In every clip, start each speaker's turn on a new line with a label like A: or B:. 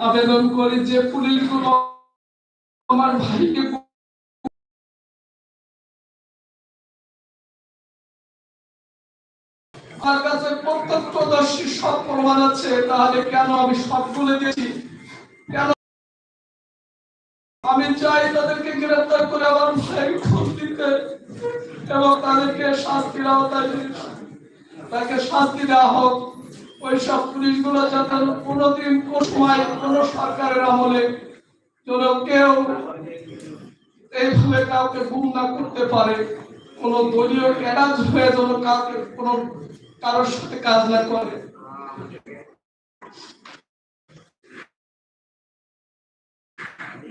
A: আবেদন করি যে আমার ভাইকে আমার কাছে প্রত্যক্ষদর্শী প্রমাণ আছে, তাহলে কেন আমি সব বলে দিয়েছি? কেন আমি চাই তাদেরকে গ্রেফতার করে আমার ভাই খোঁজ দিতে এবং তাদেরকে শাস্তির আওতায় তাকে শাস্তি দেওয়া হোক। ওই সব পুলিশগুলো যাতে কোনোদিন কোন কোন সরকারের আমলে যেন কেউ এইভাবে কাউকে গুম না করতে পারে, কোন দলীয় ক্যাডাজ হয়ে যেন কাউকে কোন কারোর সাথে কাজ না করে।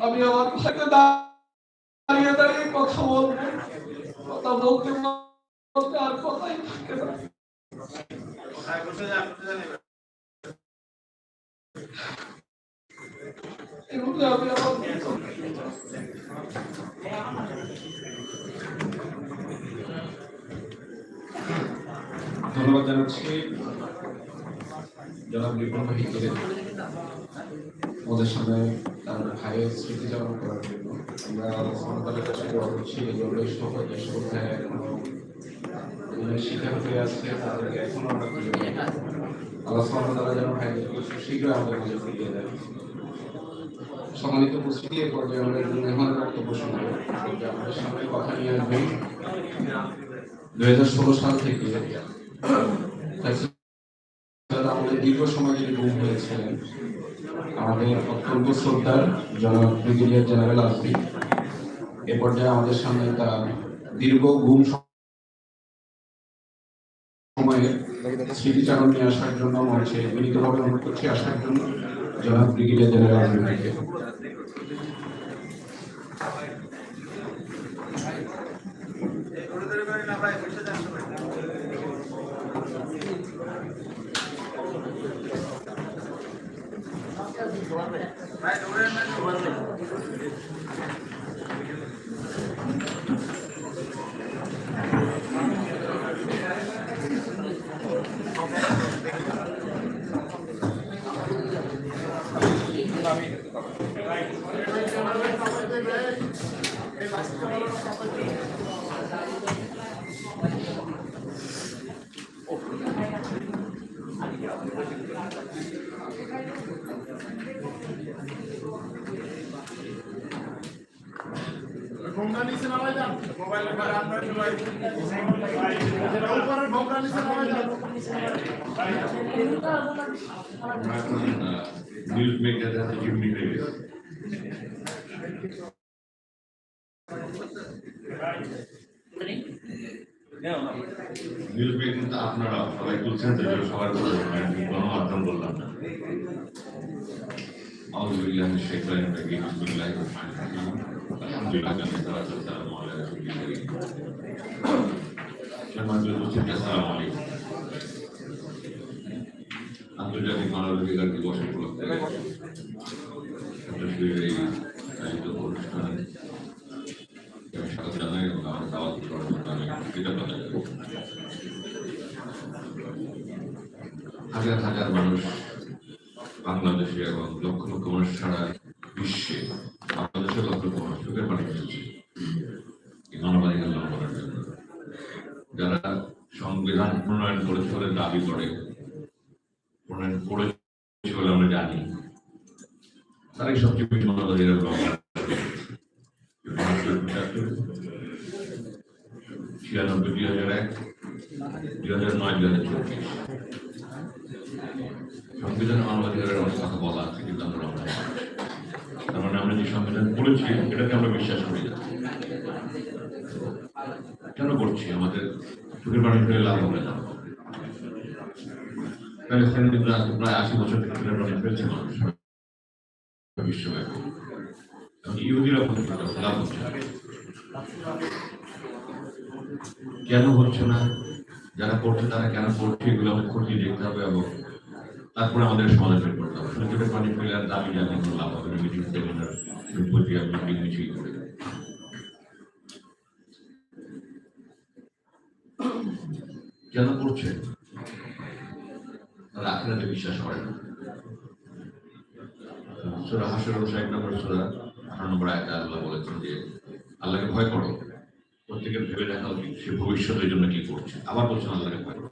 A: আমি আমার ভাইকে দাঁড়িয়ে দাঁড়িয়ে কথা বলব, কথা বলতে বলতে আর কথাই থাকে না।
B: ধন্যবাদ জানাচ্ছি। জনাব রিপন ভাইকে ওদের সামনে তার ভাইয়ের স্মৃতিচারণ করার জন্য। আমরা সন্তানের কাছে করছি, এই জন্য সকল যে আমাদের সম্মানিত উপস্থিতি এ পর্যায়ে মেহমানের বক্তব্য শুনব আমাদের সামনে কথা নিয়ে আসবেন দুই হাজার ষোলো সাল থেকে আমাদের দীর্ঘ সময় যিনি গুম হয়েছিলেন আমাদের অত্যন্ত শ্রদ্ধার জনাব ব্রিগেডিয়ার জেনারেল আসবি এ পর্যায়ে আমাদের সামনে তার দীর্ঘ গুম সময়ে স্মৃতিচারণ আসার জন্য মঞ্চে বিনীতভাবে অনুরোধ করছি আসার জন্য।
C: ভোগরা নিচে যান। মোবাইলের আমরা সবাই উপরের ভোগরা নিচে যান।
D: নিউজ নিউজ বিএনপি কিন্তু আপনারা সবাই বলছেন যে সবার গণমাধ্যম বললাম না। আউযুবিল্লাহি মিনাশ শাইতানির রাজীম বিসমিল্লাহির রহমানির রহিম আলহামদুলিল্লাহ ওয়াসসালাতু ওয়াসসালামু আন্তর্জাতিক মানবাধিকার দিবস উপলক্ষে আন্তর্জাতিক অনুষ্ঠানে হাজার হাজার মানুষ বাংলাদেশে এবং লক্ষ লক্ষ মানুষ সারা বিশ্বে বাংলাদেশের লক্ষ লক্ষ মানুষ চোখের পানি ফেলছে মানবাধিকার লঙ্ঘনের জন্য। যারা সংবিধান প্রণয়ন করেছে বলে দাবি করে, প্রণয়ন করেছে বলে আমরা জানি, তারাই সবচেয়ে বেশি মানবাধিকার লঙ্ঘন ছিয়ানব্বই দুই হাজার এক, দুই হাজার নয়, দুই হাজার চব্বিশ। সংবিধানে মানবাধিকারের অনেক কথা বলা আছে, কিন্তু আমরা তার মানে আমরা যে সংবিধান পড়েছি এটাকে আমরা বিশ্বাস করি না। কেন করছি? আমাদের চোখের পানি ফেলে লাভ হবে না। প্রায় আশি বছর চোখের পানি ফেলছে মানুষ বিশ্বব্যাপী কেন হচ্ছে না? যারা করছে তারা কেন করছে এগুলো আমাদের খতিয়ে দেখতে হবে এবং তারপরে আমাদের সমাধান করতে হবে। চোখের পানি ফেলে আর দাবি জানিয়ে কোনো লাভ হবে মিটিং সেমিনার সিম্পোজিয়াম মিটিং মিছিল করে কেন করছে তারা আখেরাতে বিশ্বাস করে না। সুরা হাসর ষাট নম্বর সুরা আল্লাহকে ভয় করো। প্রত্যেকের ভেবে দেখা উচিত সে ভবিষ্যতের জন্য কি করছে। আবার বলছেন, আল্লাহকে ভয় করো।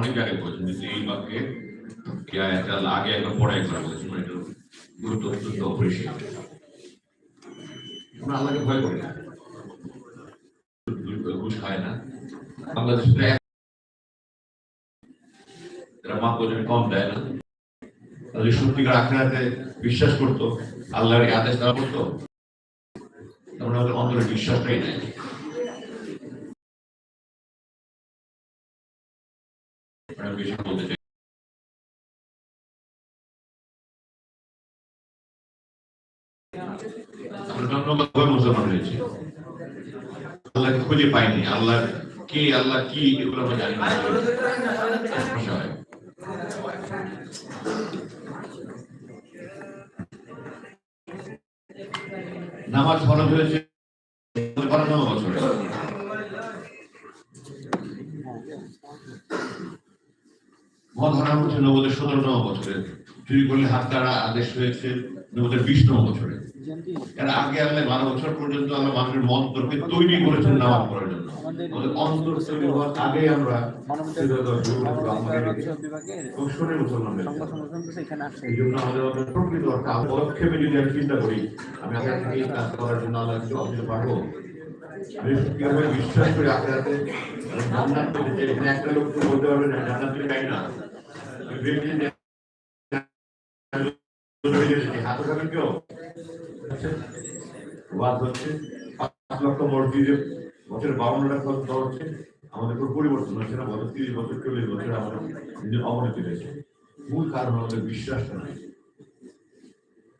D: অনেক জায়গায় বলছেন এই বাক্যে আগে একবার পরে আল্লাহকে ভয় করি খায় না। বাংলাদেশে এরা মা বোঝেন কম দেয় না। তাদের সত্যিকার আখড়াতে বিশ্বাস করতো, আল্লাহর আদেশ তারা করতো। তারপরে আমাদের অন্তরে বিশ্বাসটাই নেই। খুঁজে পাইনি। আল্লাহ কে, আল্লাহ কি, এগুলো আমরা জানি না। নামাজ ফরজ হয়েছে বারো বছরে। মদ হারাম হচ্ছে নবদের সতেরো বছরে চুরি করলে হাত কাটা আদেশ হয়েছে নবদের বিশ বছরে এর আগে আল্লাহ বারো বছর পর্যন্ত আল্লাহ মানুষের মন তৈরি করেছেন নামাজ পড়ার জন্য। আমাদের অন্তর তৈরি হওয়ার আগে আমরা কৌশলে মুসলমান হয়েছি। এই জন্য আমাদের প্রকৃত অর্থে পদক্ষেপে যদি আমি চিন্তা করি আমি থেকে এই কাজ করার জন্য আল্লাহ কিছু অর্জন পারব। আমি সত্যিকারে বিশ্বাস করি আখেরাতে জান্নাত পেতে এখানে একটা লোক তো বলতে পারবে না জান্নাত পেতে চাই না। আমি ভেবেছি হাত উঠাবেন কেউ? ওয়াজ হচ্ছে, পাঁচ লক্ষ মসজিদে বছরে বাউন্নটা খরচ দেওয়া হচ্ছে, আমাদের কোনো পরিবর্তন হচ্ছে না? গত তিরিশ বছর, চল্লিশ বছর আমাদের নিজের অবনতি হয়েছে। মূল কারণ আমাদের বিশ্বাসটা নাই।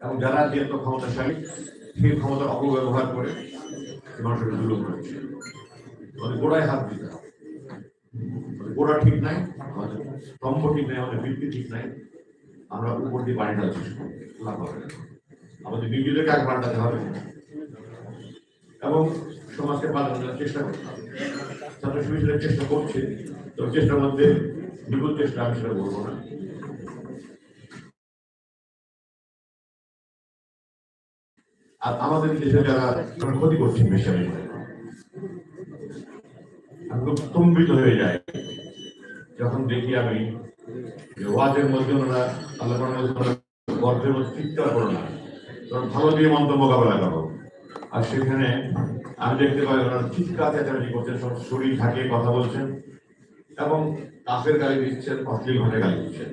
D: এবং যারা যে এত ক্ষমতাশালী, সেই ক্ষমতার অপব্যবহার করে মানুষের জুলুম করছে। আমাদের গোড়ায় হাত দিতে হবে। গোড়া ঠিক নাই, আমাদের স্তম্ভ ঠিক নাই, আমাদের ভিত্তি ঠিক নাই। আমরা উপর দিয়ে পানি ঢালছি। লাভ হবে। আমাদের নিজেদেরকে আগ পাল্টাতে হবে। এবং সমাজকে পাল্টানোর চেষ্টা করতে হবে ছাত্র চেষ্টা করছে তো চেষ্টার মধ্যে বিপুল চেষ্টা আমি সেটা বলব না। আর আমাদের দেশে যারা ক্ষতি করছে বেশি আমি খুব স্তম্ভিত হয়ে যায় যখন দেখি আমি ওয়াজের মধ্যে ওনারা আল্লাহ গর্বের মধ্যে চিৎকার করো না ভালো দিয়ে মন্দ মোকাবেলা করো আর সেখানে আমি দেখতে পাই ওনারা চিৎকার চেঁচামেচি করছেন, সব শরীর ঢাকে কথা বলছেন এবং কাফের গালি দিচ্ছেন, অশ্লীল ভাবে গালি দিচ্ছেন।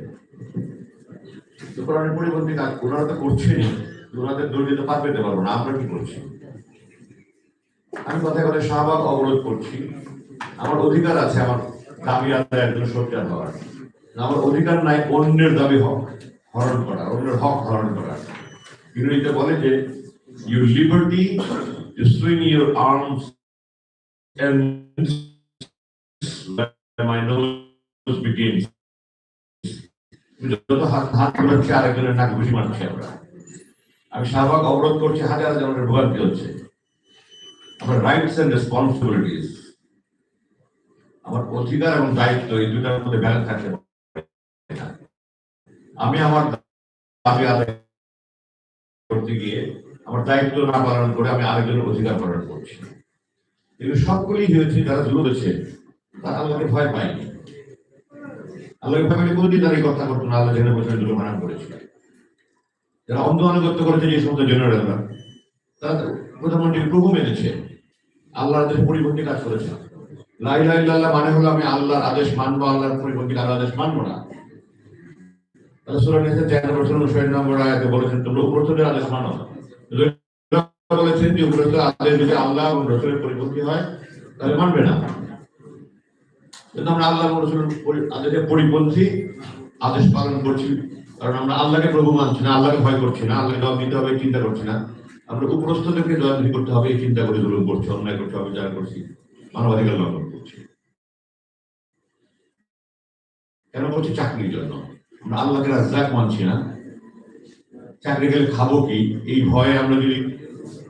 D: তো পরিবর্তে কাজ ওনারা তো করছেনই, ওনাদের দৌড় দিতে পার পেতে পারব না, আমরা কি করছি? আমি কথায় কথায় শাহবাগ অবরোধ করছি। আমার অধিকার আছে, আমার দাবি আদায় একজন সোচ্চার হওয়ার। আমার অধিকার নাই, অন্যের দাবি হক হরণ করা অন্যের হক হরণ করা বিরোধীতে বলে যে and my nose begins. যত হাত হাত নাক ঘুষি আমরা। আমি শাহবাগ অবরোধ করছি, হাজার মানুষের ভোগান্তি হচ্ছে। আমার রাইটস এন্ড রেসপন্সিবিলিটিস আমার অধিকার এবং দায়িত্ব এই দুটার মধ্যে ব্যালেন্স থাকতে আমি আমার দাবি আদায় করতে গিয়ে আমার দায়িত্ব না পালন করে আমি আরেকজনের অধিকার পালন করছি। এগুলো সবগুলি হয়েছে, যারা জুড়েছে তারা আল্লাহকে ভয় পায়নি। আল্লাহকে ভয় কোনদিন তারা এই কথা করতো না, আল্লাহ যেখানে বসে দুটো মানা করেছে। যারা অন্ধ আনুগত্য করেছে যে সমস্ত জেনারেলরা, তারা প্রধানমন্ত্রী প্রভু মেনেছে। আল্লাহর পরিপন্থী কাজ করেছে। লাই লাই মানে হলো আমি আল্লাহর আদেশ মানবো, আল্লাহর পরিপন্থী আল্লাহ আদেশ মানবো না তাহলে সুরা নিতে চার বছর উনষাট পরিপন্থী আদেশ পালন করছি, কারণ আমরা আল্লাহকে প্রভু মানছি না, আল্লাহকে ভয় করছি না, আল্লাহকে জবাব দিতে হবে চিন্তা করছি না। আমরা উপরস্থদেরকে জবাবদিহি করতে হবে, এই চিন্তা করে জুলুম করছি, অন্যায় করছি, অবিচার করছি, মানবাধিকার লঙ্ঘন করছি। কেন করছি? চাকরির জন্য। আল্লাহকে রাজ্জাক মানছি না। চাকরি গেলে খাব কি? এই ভয়ে আমরা যদি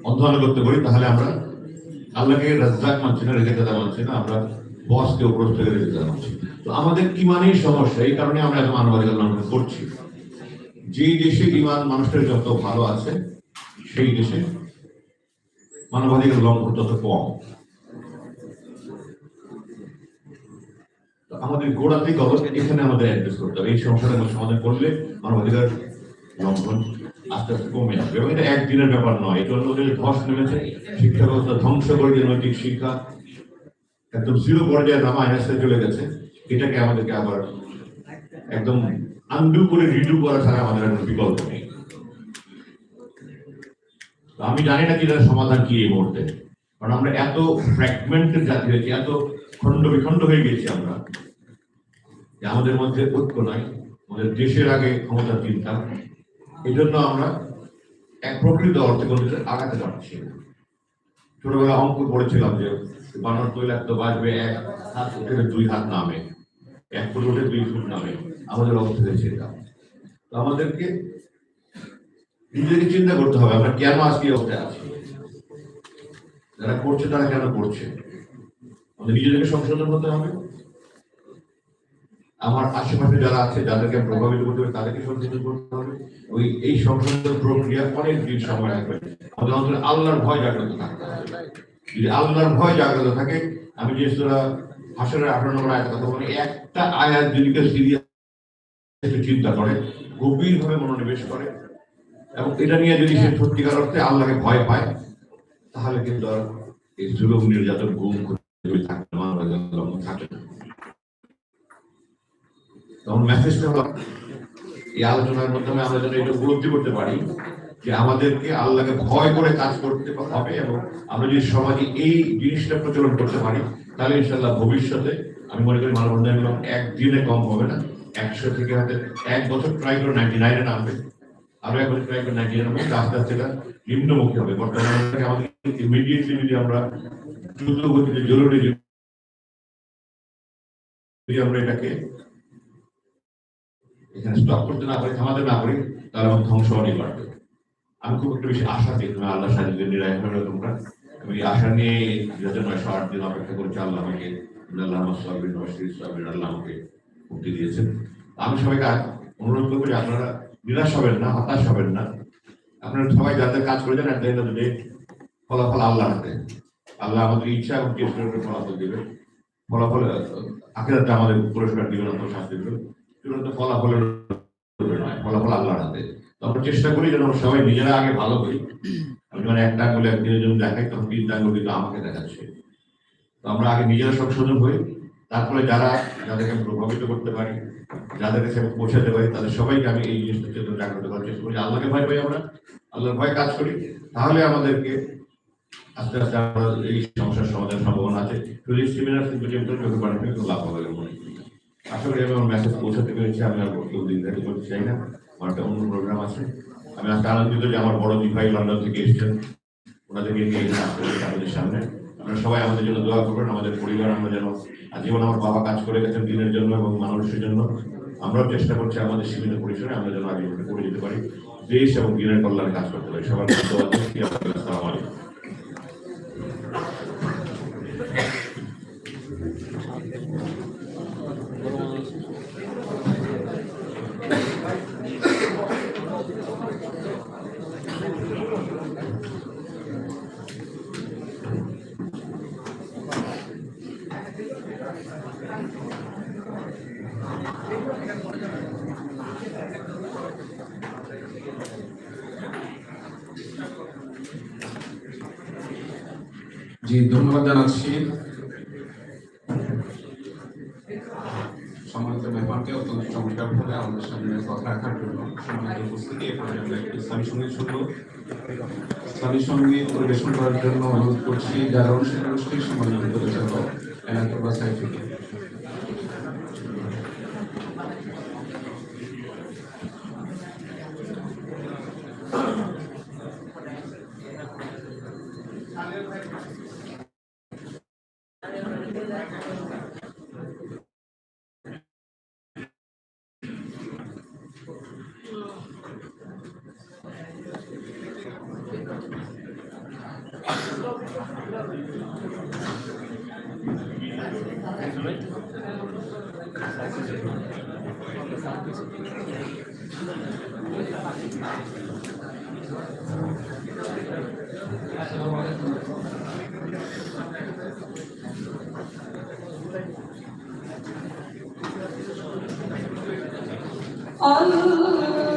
D: অধ্যয়ন করতে পারি, তাহলে আমরা আল্লাহকে রাজ্জাক মানছি না রেখে দাদা মানছি না, আমরা বসকে উপর থেকে রেখে দেওয়া হচ্ছে তো আমাদের ইমানেই সমস্যা? এই কারণে আমরা এত মানবাধিকার লঙ্ঘন করছি। যেই দেশে ইমান মানুষের যত ভালো আছে, সেই দেশে মানবাধিকার লঙ্ঘন তত কম। আমাদের গোড়াতে গলত এখানে আমাদের অ্যাড্রেস করতে হবে। এই সমস্যাটা সমাধান করলে মানবাধিকার লঙ্ঘন আস্তে আস্তে কমে আসবে। এবং এটা একদিনের ব্যাপার নয়। এটা অন্য ধস নেমেছে, শিক্ষা ব্যবস্থা ধ্বংস করে দিয়ে নৈতিক শিক্ষা একদম জিরো পর্যায়ে নামা আইনাসে চলে গেছে। এটাকে আমাদেরকে আবার একদম আন্ডু করে রিডু করা ছাড়া আমাদের কোনো বিকল্প নেই। আমি জানি না কি সমাধান কি এই মুহূর্তে। কারণ আমরা এত ফ্র্যাগমেন্টেড জাতি হয়েছি, এত খণ্ড বিখণ্ড হয়ে গেছি আমরা। আমাদের মধ্যে ঐক্য নাই। আমাদের দেশের আগে ক্ষমতার চিন্তা। এই জন্য আমরা এক প্রকৃত অর্থে কোনো আগাতে পারছি ছোটবেলা অঙ্ক পড়েছিলাম যে বানর তৈলাক তো বাজবে এক হাত উঠে দুই হাত নামে। এক ফুট উঠে দুই ফুট নামে। আমাদের অবস্থা এটা। তো আমাদেরকে নিজেকে চিন্তা করতে হবে, আমরা কেন আজকে অবস্থায় আছি? যারা করছে তারা কেন করছে? নিজেদেরকে সংশোধন করতে হবে। আমার আশেপাশে যারা আছে, যাদেরকে প্রভাবিত করতে হবে তাদেরকে সংশোধন করতে হবে। ওই, এই সংশোধন প্রক্রিয়া অনেক দিন সময় লাগবে। আমাদের অন্তরে আল্লাহর ভয় জাগ্রত হবে যদি আল্লাহর ভয় জাগ্রত থাকে, আমি যে সুরা হাসরের আঠারো নম্বর আয়াত কথা বলি, একটা আয়াত যদি কেউ সিরিয়াস চিন্তা করে, গভীরভাবে মনোনিবেশ করে, এবং এটা নিয়ে যদি সে সত্যিকার অর্থে আল্লাহকে ভয় পায়, তাহলে কিন্তু আর এই জুলুম নির্যাতন গুম তখন এই আলোচনার মাধ্যমে আমরা যেন এটা উপলব্ধি করতে পারি যে আমাদেরকে আল্লাহকে ভয় করে কাজ করতে হবে এবং আমরা যদি সমাজে এই জিনিসটা প্রচলন করতে পারি, তাহলে ইনশাল্লাহ ভবিষ্যতে আমি মনে করি মানব একদিনে কম হবে না। একশো থেকে হয়তো এক বছর ট্রাই করে নাইনটি নাইনে নামবে। আরও এক বছর ট্রাই করে নাইনটি নাইনে আস্তে আস্তে নিম্নমুখী হবে। বর্তমানে আমাদের ইমিডিয়েটলি যদি আমরা দ্রুত গতিতে জরুরি যদি আমরা এটাকে এখানে স্টপ করতে না পারি, থামাতে না পারি, তাহলে আমার ধ্বংস অনেক বাড়বে আমি খুব একটা বেশি আশা দিই তুমি আল্লাহ সাহায্য নিরায় হবে তোমরা। আমি আশা নিয়ে দুই হাজার নয়শো আট দিন অপেক্ষা করেছি, আল্লাহ আমাকে আল্লাহ সাহাবিন নবাসির সাহাবিন আল্লাহ আমাকে মুক্তি দিয়েছেন। আমি সবাইকে অনুরোধ করব যে আপনারা নিরাশ হবেন না, হতাশ হবেন না। আপনারা সবাই যাদের কাজ করে যান একটা দিনে ফলাফল আল্লাহ হাতে। আল্লাহ আমাদের ইচ্ছা এবং উপরে ফলাফল দিবে। ফলাফল আখেরাতে আমাদের পুরস্কার দিবেন অত শাস্তি দিবেন চূড়ান্ত ফলাফলের নয়, ফলাফল আল্লাহর হাতে। আমরা চেষ্টা করি যেন সবাই নিজেরা আগে ভালো করি। আমি যখন একটা আঙ্গুলে একদিনের জন্য দেখাই, তখন তিনটা আঙ্গুল কিন্তু আমাকে দেখাচ্ছে। তো আমরা আগে নিজেরা সংশোধন হই। তারপরে যারা, যাদেরকে প্রভাবিত করতে পারি, যাদের কাছে পৌঁছাতে পারি, তাদের সবাইকে আমি এই জিনিসটা জাগ্রত করার চেষ্টা করি। আল্লাহকে ভয় পাই আমরা, আল্লাহর ভয় কাজ করি। তাহলে আমাদেরকে আস্তে আস্তে আমরা এই সমস্যার সমাধান সম্ভাবনা আছে। যদি সেমিনার যেহেতু চোখে পানি কিন্তু লাভ হবে মনে আশা করি আমি আমার মেসেজ পৌঁছাতে পেরেছি, আমি আর দিন থেকে করতে চাই না। আমার একটা অন্য প্রোগ্রাম আছে। আমি আজকে আনন্দিত যে আমার বড় দুই লন্ডন থেকে এসেছেন। ওনাদেরকে নিয়ে এখানে আসতে আপনাদের সামনে। আপনারা সবাই আমাদের জন্য দোয়া করবেন, আমাদের পরিবার, আমরা যেন আজীবন আমার বাবা কাজ করে গেছেন দিনের জন্য এবং মানুষের জন্য। আমরাও চেষ্টা করছি আমাদের সীমিত পরিসরে আমরা যেন আগে করে যেতে পারি। দেশ এবং দিনের কল্যাণে কাজ করতে পারি। সবার করছি আসসালামু আলাইকুম।
B: জি, ধন্যবাদ জানাচ্ছি। সম্মানিত মেহমানকে অত্যন্ত চমৎকার আমাদের সামনে কথা রাখার জন্য সম্মানিত উপস্থিতি। একটি সংগীত সংগীত পরিবেশন করার জন্য অনুরোধ করছি, যারা অনুষ্ঠান সম্মানিত পরিচালক
E: আল্লাহ